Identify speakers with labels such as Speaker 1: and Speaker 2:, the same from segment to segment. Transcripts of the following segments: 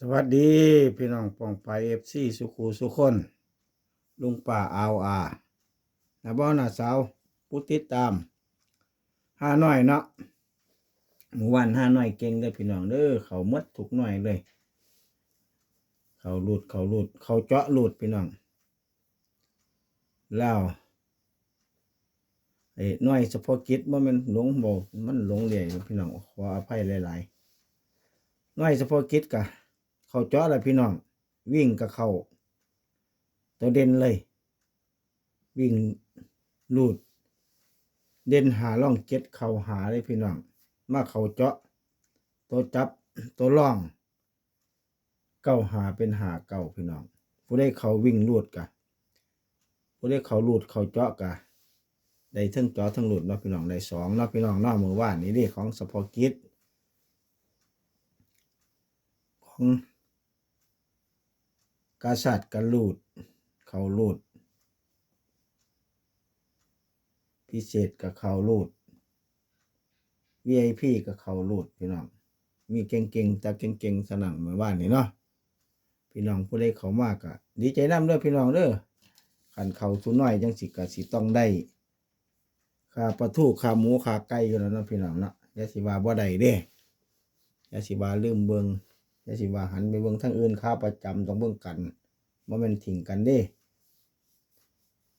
Speaker 1: สวัสดีพี่น้องปองไปเอฟซีสุขูสุคน ลุงป่าอาวอานาบ้านาสาวผู้ติดตามห้าน้อยเนาะหมู่วันห้าน้อยเก่งเลยพี่น้องเด้อเขามดทุกหน่อยเลย เขาหลุดเขาหลุด เขาเจาะหลุดพี่น้องแล้วไอ้น้อยเฉพาะกิจว่ามันหลงบอกมันหลงเรียอยู่พี่น้องขออภัยหลายๆน้อยเฉพาะกิจกะ เขาเจาะอะไรพี่น้อง วิ่งกับเขาตัวเด่นเลย วิ่งลูด เด่นหาล่องเจ็ดเข่าหาเลยพี่น้อง มาเข่าเจาะ ตัวจับตัวล่องเก้าหาเป็นหาเก้าพี่น้อง ผู้ได้เขาวิ่งลูดกะผู้ได้เขาลูดเขาเจาะกะได้ทั้งเจาะทั้งลูดเนาะพี่น้องได้สองเนาะพี่น้องนอกมือว่านนี่เด้ของสปอกิจของ กษัตริย์กลูด เขาลูด พิเศษกับเขาลูด VIP กับเขาลูดพี่น้องมีเก่งๆแต่เก่งๆสนั่งเหมือนว่านนี่เนาะพี่น้องผู้ใดเขามากอะดีใจน้ำเด้อพี่น้องเด้อขันเขาทุน้อยจังสิกะสิต้องได้ค่าปลาทูค่าหมูค่าไก่อยู่แล้วเนาะพี่น้องเนาะยาสิว่าบ่ได้เด้ยาสิว่าลืมเบิง อยาสิว่าหันไปเบิงทั้งอื่นค่าประจำต้องเบิ่งกันบ่แม่นทิ้งกันเด้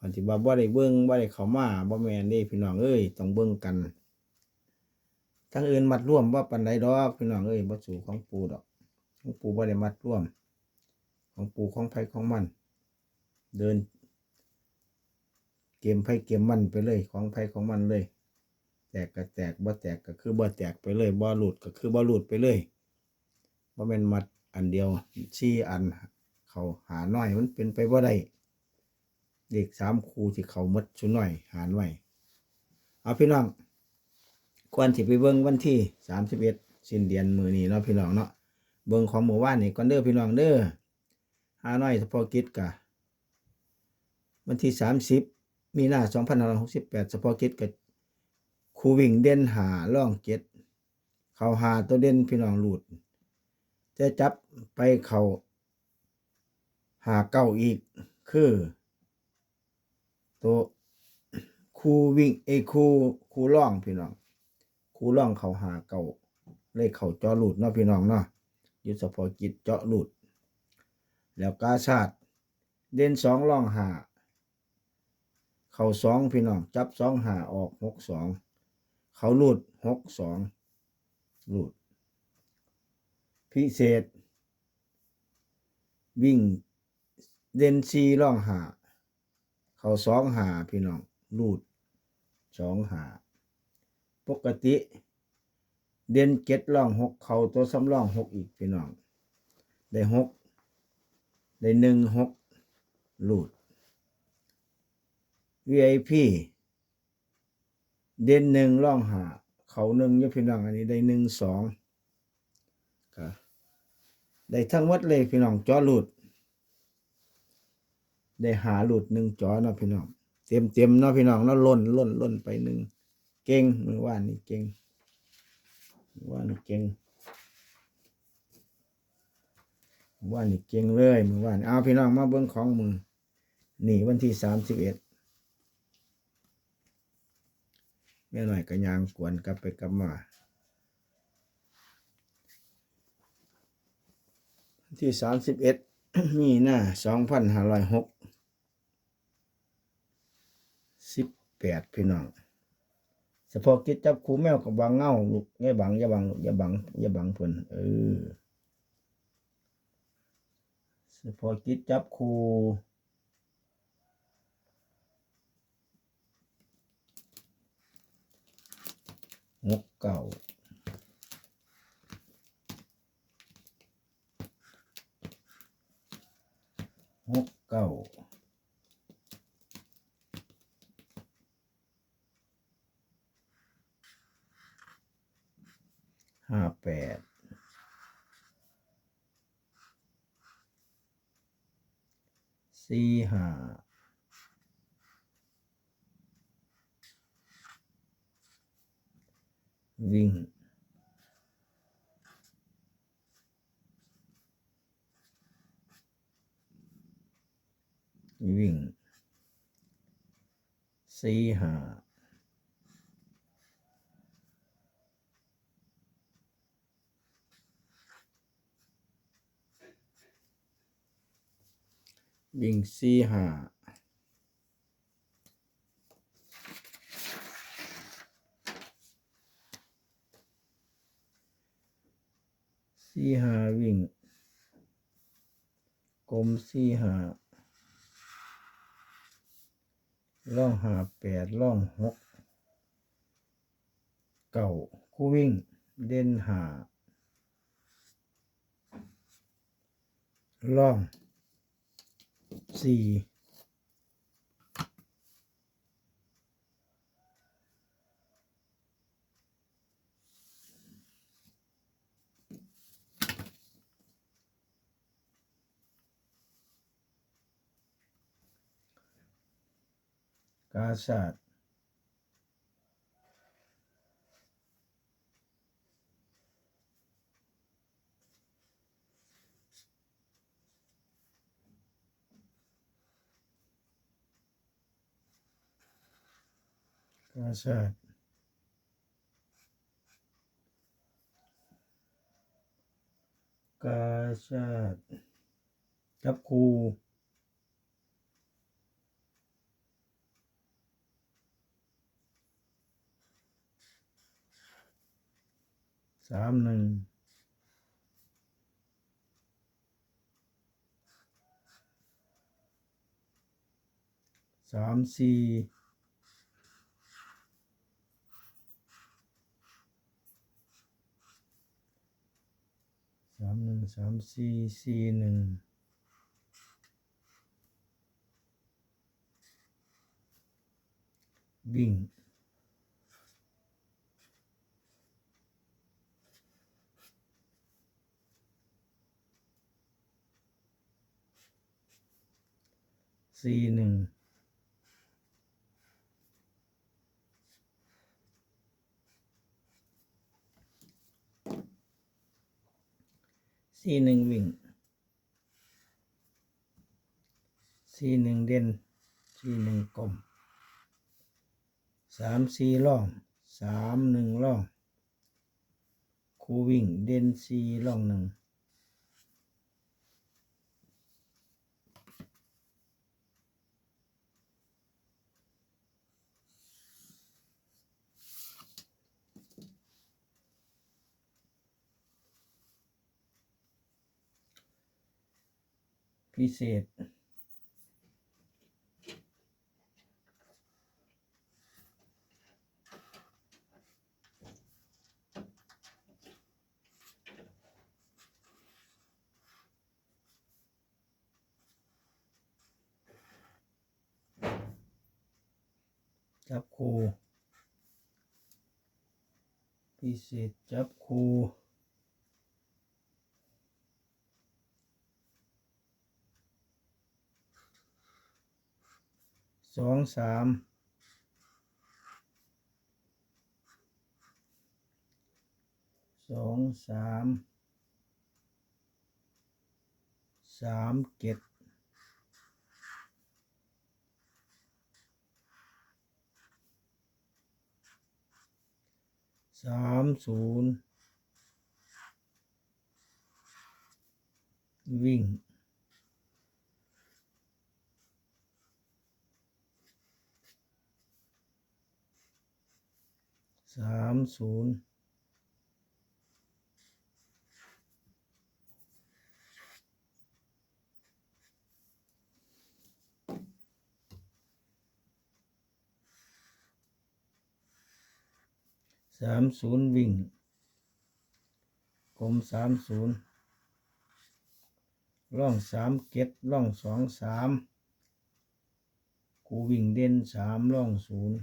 Speaker 1: อันที่ว่าบ่ได้เบิ่งบ่ได้เข้ามาบ่แม่นเด้พี่น้องเอ้ยต้องเบิ่งกันทั้งอื่นมัดร่วมว่าปันใดดอกพี่น้องเอ้ยบ่สู่ของปูดอก ของปูบ่ได้มัดร่วม ของปูของไผของมัน เดิน เกมไผเกมมันไปเลย ของไผของมันเลย แตกก็แตกบ่แตกก็คือบ่แตกไปเลยบ่หลุดก็คือบ่หลุดไปเลย บ่แม่นมัดอันเดียวสี่อัน เขาหาหน้อยมันเป็นไปบ่าได้เด็กสามครูที่เขาหมดชุน้อย หารไว้เอาพี่น้องควรสิไปเบิ่งวันที่สามสิบเอ็ดสิ้นเดือนมือนี้เนาะพี่น้องเนาะเบิ่งของหมู่บ้านนี่ก่อนเด้อพี่น้องเด้อหาหน้อยเฉพาะกิจกะวันที่สามสิบมีหน้าสองพันห้าร้อยหกสิบแปดเฉพาะกิจกับครูวิ่งเด่นหาล่องเจ็ดเขาหาตัวเด่นพี่น้องหลุด จะจับไปเขาหาเก้าอีก คือ ตัวคูวิ่งเอคูคูล่องพี่น้องคูล่องเขาหาเก่าเลขเขาเจาะหลุดเนาะพี่น้องเนาะยุทธเฉพกิจเจาะหลุด แล้วกาชาติเด่นสองล่องหาเขาสองพี่น้องจับสองหาออกหกสองเขาหลุดหกสองหลุด พิเศษ วิ่งเด่นซีล่องหา เขาสองหาพี่น้องลุดสองหา ปกติ เด่นเจ็ดล่องหกเขาตัวสำรองหกอีกพี่น้อง ได้หกได้หนึ่งหกลุด VIP เด่นหนึ่งล่องหา เขาหนึ่งเนี่ยพี่น้องอันนี้ได้หนึ่งสอง ได้ทั้งหมดเลยพี่น้องจอหลุด ได้หาหลุดหนึ่งจอเนาะพี่น้อง เต็มเต็มเนาะพี่น้องเนาะล่นล่นล่นไปหนึ่งเก่งมือว่านนี่เก่งมือว่านี่เก่งมือว่านี่เก่งเลยมือว่านเอาพี่น้องมาเบิ้งของมือนี่วันที่สามสิบเอ็ดแม่หน่อยก็ยางกวนกลับไปกลับมาวัน ที่สามสิบเอ็ดมีหน้าสองพันห้าร้อยหกสิบแปดพี่น้องเฉพาะกิจจับคูแมวกับบางเงาลูกอย่าบังอย่าบังลูกอย่าบังอย่าบังเพิ่นเออเฉพาะกิจจับครูหกเก่า หกเก้าห้าแปดสี่ห้าวิ่ง วิ่งสี่หาวิ่งสี่หาสี่หาวิ่งกลมสี่หา ล่องหาแปดล่องหกเก่าคู่วิ่ง เด่นหาล่องสี่ กาศาสตร์กาศาสตร์กาชาติจับครู สามหนึ่งสามสี่สามหนึ่งสามสี่สี่หนึ่งวิ่ง สี่หนึ่งสี่หนึ่งวิ่งสี่หนึ่งเด่นสี่หนึ่งกลมสามสี่ล่องสามหนึ่งล่องคูวิ่งเด่นสี่ล่องหนึ่ง พิเศษ จับครูพิเศษจับคู สองสามสองสามสามเจ็ดสามศูนย์วิ่ง สามศูนย์สามศูนย์วิ่งกลมสามศูนย์ร่องสามเก็ดร่องสองสามกูวิ่งเด่นสามร่องศูนย์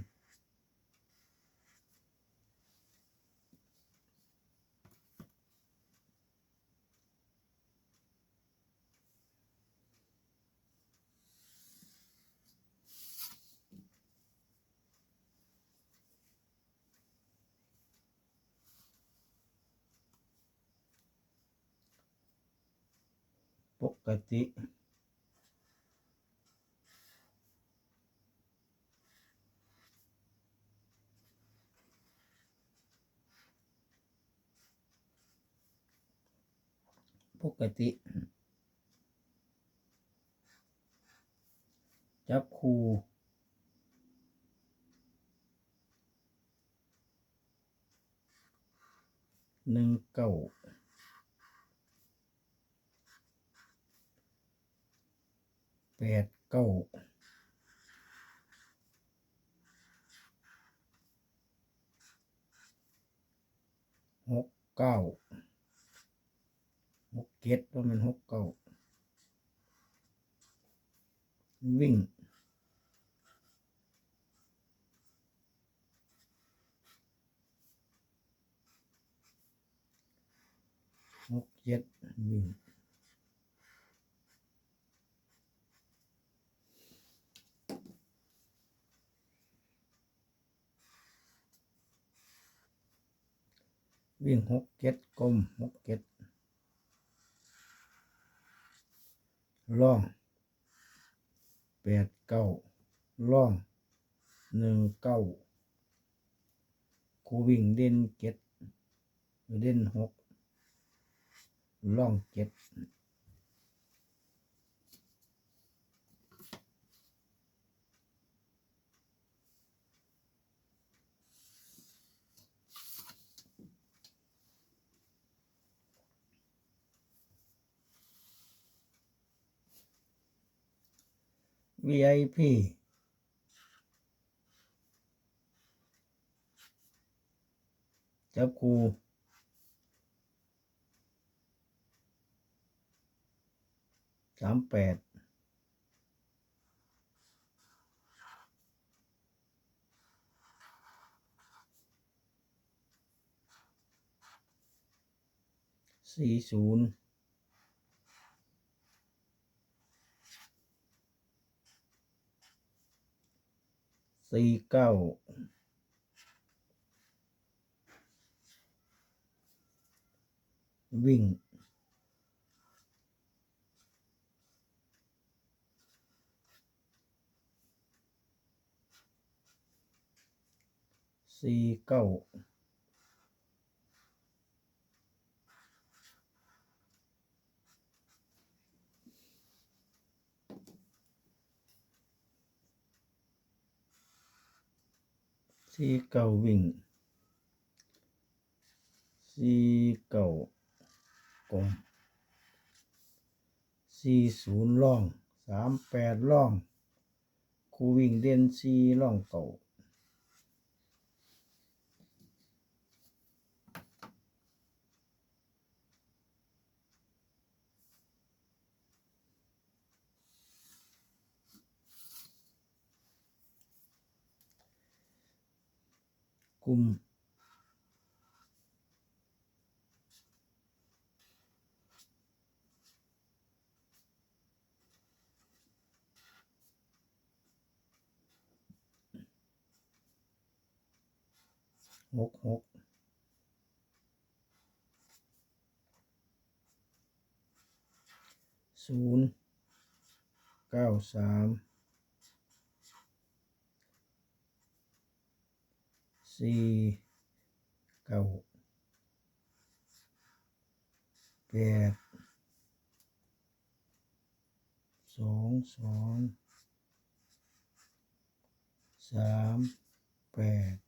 Speaker 1: กติปกติ จับคู่หนึ่งเก้า แปดเก้าหกเก้าหกเจ็ดว่ามันหกเก้าวิ่งหกเจ็ดวิ่ง วิ่งหกเก็ดกลมหกเก็ดล่องแปดเก้าล่องหนึ่งเก้าคูวิ่งเด่นเก็ดเด่นหกล่องเจ็ด วีไอพีจับครูสามแปดสี่ศูนย์ สี่เก้าวิ่งสี่เก้า สี่เก่าวิ่งสี่เก่ากลมสี่ศูนย์ล่องสามแปดล่องครูวิ่งเด่นสี่ล่องเก่า กลุ่มหกหกศูนย์เก้าสาม สี่เก้าแปดสองสองสามแปด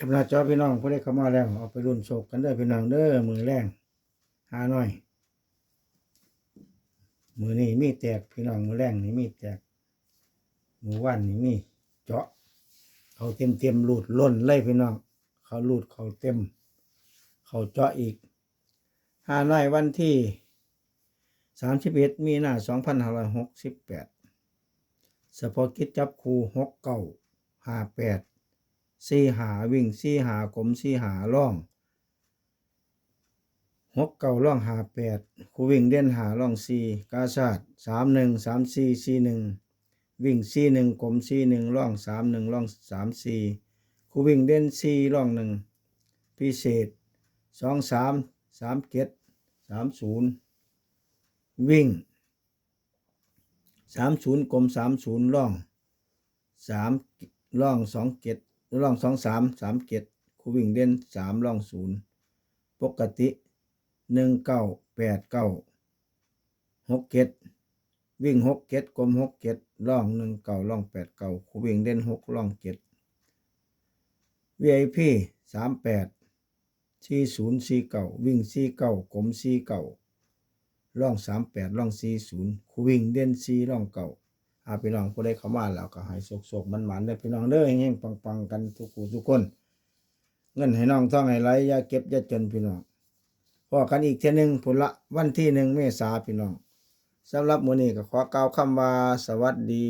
Speaker 1: กำลังจอพี่น้องผู้ได้เข้ามาแล้วเอาไปรุ่นโศกกันเด้อพี่น้องเด้อมือแรงหาหน่อย มือนี้มีแตกพี่น้องมือแรงนี่มีแตกมือวันนี่มีเจาะเขาเต็มเต็มๆรูดล้นเลยพี่น้อง เขารูดเขาเต็ม เขาเจาะอีกห้าน้อยวันที่สามสิบเอ็ดมีนาสองพันห้าร้อยหกสิบแปดเฉพาะกิจจับคูหกเก้าห้าแปด สี่หาวิ่งสี่หากลมสี่หาล่องหกเก้าล่องหาแปดคูวิ่งเด่นหาล่องสี่กาชาดสามหนึ่งสามสี่สี่หนึ่งวิ่งสี่หนึ่งกลมสี่หนึ่งร่องสามหนึ่งร่องสามสี่คูวิ่งเด่นสี่ร่องหนึ่งพิเศษสองสามสามเจ็ดสามศูนย์วิ่งสามศูนย์กลมสามศูนย์ร่องสามร่องสองเจ็ด ร่องสองสามสามเจ็ดคูวิ่งเด่นสามร่องศูนย์ปกติหนึ่งเก้าแปดเก้าหกเจ็ดวิ่งหกเจ็ดกลมหกเจ็ดล่องหนึ่งเก่าล่องแปดเก่าคูวิ่งเด่นหกล่องเจ็ด VIP สามแปดสี่ศูนย์สี่เก่าวิ่งสี่เก่ากลมสี่เก่าล่องสามแปดล่องสี่ศูนย์คูวิ่งเด่นสี่ล่องเก่า อาพี่น้องผู้ใดเข้ามาแล้วก็ให้โศกๆมันหมันเด้อพี่น้องเด้อเฮงๆปังๆกันทุกคู่ทุกคน เงินให้น้องท่องให้ไหลอย่าเก็บอย่าจนพี่น้องพอกันอีกเทหนึ่งผลละวันที่หนึ่งเมษาพี่น้องสำหรับมื้อนี้ก็ขอกล่าวคำว่าสวัสดี